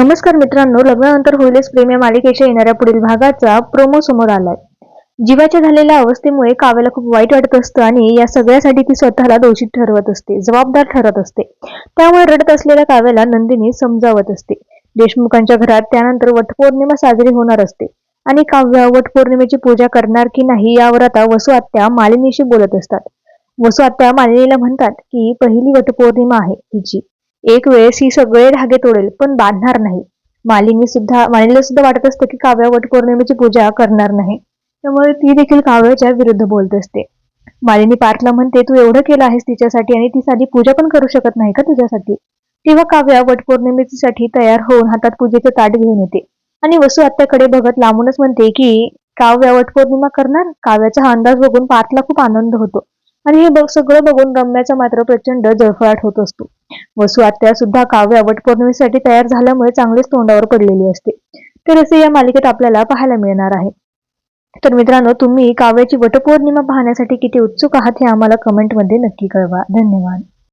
नमस्कार मित्रांनो लग्नानंतर होईलच प्रेम या मालिकेच्या येणाऱ्या पुढील भागाचा प्रोमो समोर आलाय. जीवाच्या झालेल्या अवस्थेमुळे काव्याला खूप वाईट वाटत असतं आणि या सगळ्यासाठी ती स्वतःला दोषी ठरवत असते जबाबदार ठरत असते. त्यामुळे रडत असलेल्या काव्याला नंदिनी समजावत असते. देशमुखांच्या घरात त्यानंतर वटपौर्णिमा साजरी होणार असते आणि काव्य वटपौर्णिमेची पूजा करणार की नाही यावर आता वसू आत्या मालिनीशी बोलत असतात. वसू आत्या मालिनीला म्हणतात की पहिली वटपौर्णिमा आहे तिची एक वेळेस ही सगळे धागे तोडेल पण बांधणार नाही. मालिनी सुद्धा मालिनीला सुद्धा वाटत असतं की काव्या वटपौर्णिमेची पूजा करणार नाही. त्यामुळे ती देखील काव्याच्या विरुद्ध बोलत असते. मालिनी पार्थला म्हणते तू एवढं केलं आहेस तिच्यासाठी आणि ती साधी पूजा पण करू शकत नाही का तुझ्यासाठी? तेव्हा काव्या वटपौर्णिमेसाठी तयार होऊन हातात पूजेचं ताट घेऊन येते. आणि वसू आत्याकडे बघत लांबूनच म्हणते की काव्या वटपौर्णिमा करणार? काव्याचा हा अंदाज बघून पार्थला खूप आनंद होतो. आणि हे बघ सगळं बघून रम्याचा मात्र प्रचंड जळफळाट होत असतो. वसू आत्या सुद्धा काव्य वटपौर्णिमेसाठी तयार झाल्यामुळे चांगलीच तोंडावर पडलेली असते. तर असे या मालिकेत आपल्याला पाहायला मिळणार आहे. तर मित्रांनो तुम्ही काव्याची वटपौर्णिमा पाहण्यासाठी किती उत्सुक आहात हे आम्हाला कमेंटमध्ये नक्की कळवा. धन्यवाद.